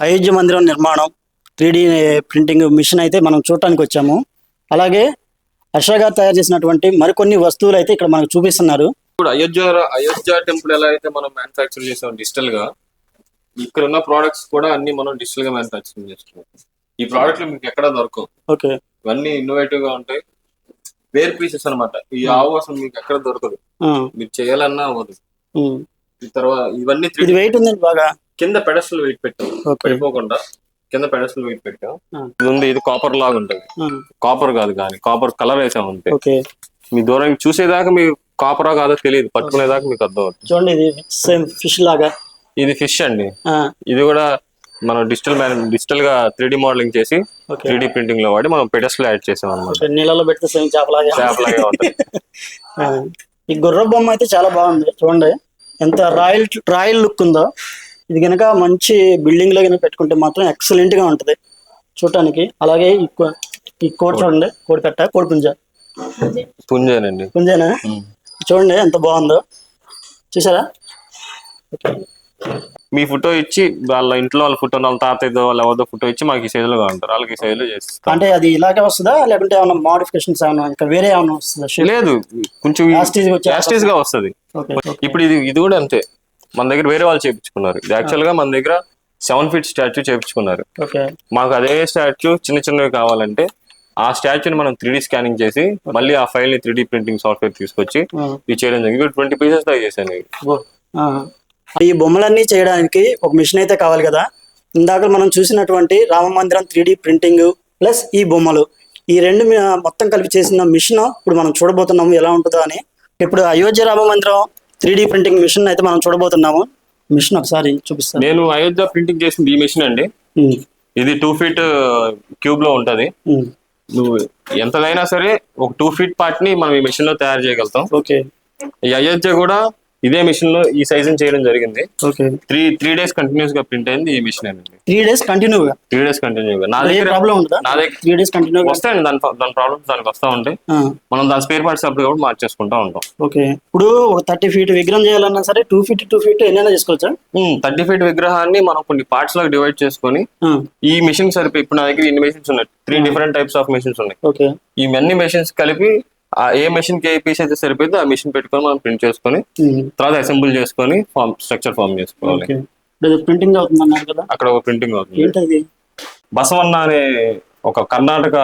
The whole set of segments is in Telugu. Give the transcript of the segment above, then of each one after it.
అయోధ్య మందిరం నిర్మాణం త్రీ ప్రింటింగ్ మిషన్ అయితే మనం చూడటానికి వచ్చాము. అలాగే హర్ష గారు తయారు చేసినటువంటి మరికొన్ని వస్తువులు అయితే ఇక్కడ మనకు చూపిస్తున్నారు. ఇప్పుడు అయోధ్య అయోధ్య టెంపుల్ ఎలా అయితే మనం మ్యానుఫాక్చర్ చేసాం డిజిటల్గా ఇక్కడ ఉన్న ప్రోడక్ట్స్ కూడా అన్ని మనం డిజిటల్గా మ్యానుఫాక్చరింగ్ చేస్తున్నాం. ఈ ప్రోడక్ట్లు మీకు ఎక్కడ దొరకవు. ఓకే. ఇవన్నీ ఇన్నోవేటివ్గా ఉంటాయి. వేర్ పీసెస్ అన్నమాట. ఈ ఆవు అసలు మీకు ఎక్కడ దొరకదు. ఆ, మీరు చేయాలన్నా అవ్వదు. ఈ తర్వాత ఇవన్నీ ఇది 3D వెయిట్ ఉందండి బాగా. కింద పెడస్టల్ వెయిట్ పెట్టాం. పడిపోకుండా కింద పెడస్టల్ వెయిట్ పెట్టాం. ఇది ఉంది ఇది కాపర్ లాగా ఉంటుంది. కాపర్ కాదు కానీ కాపర్ కలర్ వేసాం అంతే. మీ దూరం చూసేదాకా మీకు కాపరా కాదో తెలియదు. పట్టుకునేదాకా మీకు అర్థం అవుతుంది. చూడండి ఇది సేమ్ ఫిష్ లాగా. ఇది ఫిష్ అండి. ఇది కూడా మనం డిజిటల్ డిజిటల్గా త్రీ డి మోడలింగ్ చేసి ఓకే. త్రీ డి ప్రింటింగ్లో వాడి మనం పెడస్టల్ యాడ్ చేసాం అనమాట నీళ్ళలో పెడితే సేమ్ చేపలాగా చేపలాగే ఉంటుంది ఈ గుర్ర బొమ్మ అయితే చాలా బాగుంది. చూడండి ఎంత రాయల్ రాయల్ లుక్ ఉందో. ఇది కనుక మంచి బిల్డింగ్లో కనుక పెట్టుకుంటే మాత్రం ఎక్సలెంట్గా ఉంటది. చూడటానికి. అలాగే ఈ కో- ఈ కోడి చూడండి. కోడి పెట్ట కోడి పుంజ. పుంజేనండి. పుంజేనా? చూడండి ఎంత బాగుందో. చూసారా. మీ ఫోటో ఇచ్చి వాళ్ళ ఇంట్లో వాళ్ళ ఫోటో వాళ్ళ తాతయ్యదో వాళ్ళ ఎవరిదో ఫోటో ఇచ్చి మాకు ఈ సైజ్లో కావాలంటారు. వాళ్ళకి ఈ సైజ్లో చేస్తాం. అంటే అది ఇలాగే వస్తుందా? లేకుంటే ఏమైనా మోడిఫికేషన్స్ ఏమైనా ఇంకా వేరే ఏమైనా వస్తుందా? లేదు. కొంచెం వచ్చే యాస్టీస్గా వస్తది. ఓకే ఇప్పుడు ఇది ఇది కూడా అంతే. మన దగ్గర వేరే వాళ్ళు చేపించుకున్నారు ఇది యాక్చువల్గా మన దగ్గర సెవెన్ ఫీట్ స్టాచ్యూ చేపించుకున్నారు ఓకే. మాకు అదే స్టాచ్యూ చిన్న చిన్నవి కావాలంటే ఆ స్టాచ్యూని మనం త్రీ స్కానింగ్ చేసి మళ్ళీ ఆ ఫైల్ని త్రీ ప్రింటింగ్ సాఫ్ట్వేర్ తీసుకొచ్చి. ఇది చేయడం జరిగింది. ట్వంటీ పీసెస్ దా చేశాను. ఈ బొమ్మలన్నీ చేయడానికి ఒక మిషన్ అయితే కావాలి కదా? ఇందాక మనం చూసినటువంటి రామ మందిరం త్రీ ప్రింటింగ్ ప్లస్ ఈ బొమ్మలు. ఈ రెండు మొత్తం కలిపి చేసిన మిషన్ ఇప్పుడు మనం చూడబోతున్నాము ఎలా ఉంటుందో అని. ఇప్పుడు అయోధ్య రామ మందిరం త్రీ ప్రింటింగ్ మిషన్ అయితే మనం చూడబోతున్నాము. మిషన్ ఒకసారి చూపిస్తాను. నేను అయోధ్య ప్రింటింగ్ చేసింది ఈ మెషిన్ అండి. ఇది టూ ఫీట్ క్యూబ్లో ఉంటది. నువ్వు ఎంతదైనా సరే ఒక టూ ఫీట్ పార్ట్ని మనం ఈ మెషిన్లో తయారు చేయగలుగుతాం. ఓకే. ఈ అయోధ్య కూడా ఇదే మెషిన్లో ఈ సైజ్ చేయడం జరిగింది. ఓకే. త్రీ త్రీ డేస్ కంటిన్యూస్గా ప్రింట్ అయింది ఈ మెషిన్ అండి త్రీ డేస్ కంటిన్యూగా త్రీ డేస్ కంటిన్యూగా నా దగ్గర ప్రాబ్లం ఉంటుందా? నా దగ్గర త్రీ డేస్ కంటిన్యూగా వస్తాయండి దాని దాని ప్రాబ్లమ్స్ దానికి వస్తా ఉంటాయి. మనం దాని స్పేర్ పార్ట్స్ అప్పుడు కూడా మార్చేసుకుంటా ఉంటాం. ఓకే. ఇప్పుడు ఒక థర్టీ ఫీట్ విగ్రహం చేయాలన్నా సరే టూ ఫీట్ టూ ఫీట్ ఎన్నైనా చేసుకోవచ్చా? థర్టీ ఫీట్ విగ్రహాన్ని మనం కొన్ని పార్ట్స్ లాగా డివైడ్ చేసుకొని ఈ మిషన్ సరిపోయి ఇప్పుడు నా దగ్గర ఇన్ని మెషిన్స్ ఉన్నాయి. Three different types of machines ఉన్నాయి. ఓకే. ఈ అన్ని మెషిన్స్ కలిపి ఆ ఏ మెషిన్కి ఏ పీస్ అయితే సరిపోయిందో ఆ మెషిన్ పెట్టుకొని మనం ప్రింట్ చేసుకొని ఉమ్, తర్వాత అసెంబుల్ చేసుకొని ఫామ్ స్ట్రక్చర్ ఫామ్ చేసుకోవాలి. ప్రింటింగ్ అవుతుంది అన్నారు కదా? అక్కడ ఒక ప్రింటింగ్ అవుతుంది. బసవన్న అనే ఒక కర్ణాటక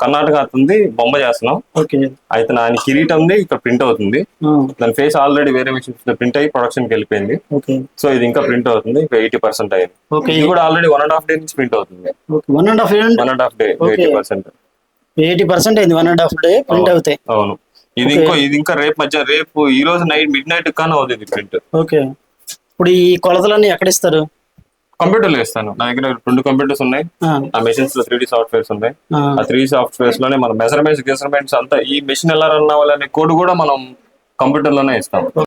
కర్ణాటక అతనిది బొమ్మ చేస్తున్నాం. ఓకే అయితే ఆయన కిరీటంది ఇక్కడ ప్రింట్ అవుతుంది. దాని ఫేస్ ఆల్రెడీ వేరే మెషిన్స్ ప్రింట్ అయ్యి ప్రొడక్షన్కి వెళ్ళిపోయింది. సో ఇది ఇంకా ప్రింట్ అవుతుంది. ఎయిటీ పర్సెంట్ అయింది. ఓకే ఇది కూడా already one and half day నుంచి ప్రింట్ అవుతుంది. One and half one and half day. Eighty percent eighty percent అయింది one and half day print అవుతాయి అవును ఇది. ఇంకో ఇది ఇంకా రేపు మధ్య రేపు ఈ రోజు నైట్ మిడ్ నైట్ కానీ అవుతుంది ప్రింట్ ఓకే. ఇప్పుడు ఈ కొలతలన్నీ ఎక్కడ ఇస్తారు? కంప్యూటర్లో ఇస్తాను. నా దగ్గర రెండు కంప్యూటర్స్ ఉన్నాయి. ఆ, మెషిన్స్లో త్రీ సాఫ్ట్వేర్స్ ఉన్నాయి. ఆ, త్రీ సాఫ్ట్వేర్స్లోనే మనం మెజర్మెంట్స్ గెజర్మెంట్స్ అంతా ఈ మెషిన్ ఎలా రన్ అవ్వాలనే కోడ్ కూడా మనం కంప్యూటర్లోనే ఇస్తాం.